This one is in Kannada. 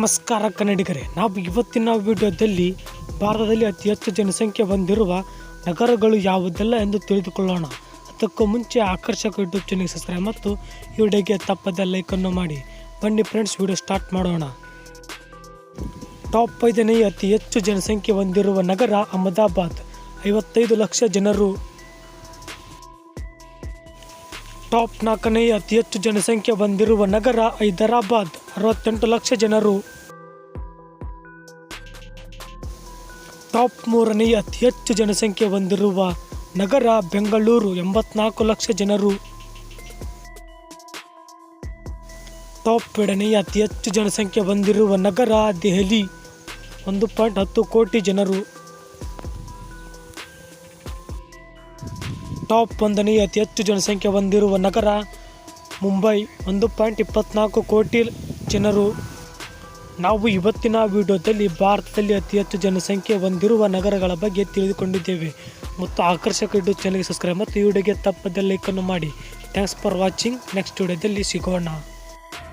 ನಮಸ್ಕಾರ ಕನ್ನಡಿಗರೇ, ನಾವು ಇವತ್ತಿನ ವಿಡಿಯೋದಲ್ಲಿ ಭಾರತದಲ್ಲಿ ಅತಿ ಹೆಚ್ಚು ಜನಸಂಖ್ಯೆ ಹೊಂದಿರುವ ನಗರಗಳು ಯಾವುದೆಲ್ಲ ಎಂದು ತಿಳಿದುಕೊಳ್ಳೋಣ. ಅದಕ್ಕೂ ಮುಂಚೆ ಆಕರ್ಷಕ ಯೂಟ್ಯೂಬ್ ಚಾನಲ್ ಸಬ್ಸ್ಕ್ರೈಬ್ ಮತ್ತು ವಿಡಿಯೋಗೆ ತಪ್ಪದೆ ಲೈಕನ್ನು ಮಾಡಿ. ಬನ್ನಿ ಫ್ರೆಂಡ್ಸ್ ವಿಡಿಯೋ ಸ್ಟಾರ್ಟ್ ಮಾಡೋಣ. ಟಾಪ್ ಐದನೇ ಅತಿ ಹೆಚ್ಚು ಜನಸಂಖ್ಯೆ ಹೊಂದಿರುವ ನಗರ ಅಹಮದಾಬಾದ್, ಐವತ್ತೈದು ಲಕ್ಷ ಜನರು. ಟಾಪ್ ನಾಲ್ಕನೇ ಅತಿ ಹೆಚ್ಚು ಜನಸಂಖ್ಯೆ ಹೊಂದಿರುವ ನಗರ ಹೈದರಾಬಾದ್ ಅರವತ್ತೆಂಟು ಲಕ್ಷ ಜನರು. ಟಾಪ್ ಮೂರನೆಯ ಅತಿ ಹೆಚ್ಚು ಜನಸಂಖ್ಯೆ ಹೊಂದಿರುವ ನಗರ ಬೆಂಗಳೂರು ಎಂಬತ್ನಾಲ್ಕು ಲಕ್ಷ ಜನರು. ಟಾಪ್ ಎರಡನೆಯ ಅತಿ ಹೆಚ್ಚು ಜನಸಂಖ್ಯೆ ಹೊಂದಿರುವ ನಗರ ದೆಹಲಿ ಒಂದು ಪಾಯಿಂಟ್ ಹತ್ತು ಕೋಟಿ ಜನರು. ಟಾಪ್ ಒಂದನೇ ಅತಿ ಹೆಚ್ಚು ಜನಸಂಖ್ಯೆ ಹೊಂದಿರುವ ನಗರ ಮುಂಬೈ ಒಂದು ಪಾಯಿಂಟ್ ಇಪ್ಪತ್ನಾಲ್ಕು ಕೋಟಿ ಜನರು, ನಾವು ಇವತ್ತಿನ ವಿಡಿಯೋದಲ್ಲಿ ಭಾರತದಲ್ಲಿ ಅತಿ ಹೆಚ್ಚು ಜನಸಂಖ್ಯೆ ಹೊಂದಿರುವ ನಗರಗಳ ಬಗ್ಗೆ ತಿಳಿದುಕೊಂಡಿದ್ದೇವೆ. ಮತ್ತು ಆಕರ್ಷಕ ಯೂಟ್ಯೂಬ್ ಚಾನಲ್ಗೆ ಸಬ್ಸ್ಕ್ರೈಬ್ ಮತ್ತು ಈ ವಿಡಿಯೋಗೆ ತಪ್ಪದೆ ಲೈಕನ್ನು ಮಾಡಿ. ಥ್ಯಾಂಕ್ಸ್ ಫಾರ್ ವಾಚಿಂಗ್ ನೆಕ್ಸ್ಟ್ ವಿಡಿಯೋದಲ್ಲಿ ಸಿಗೋಣ.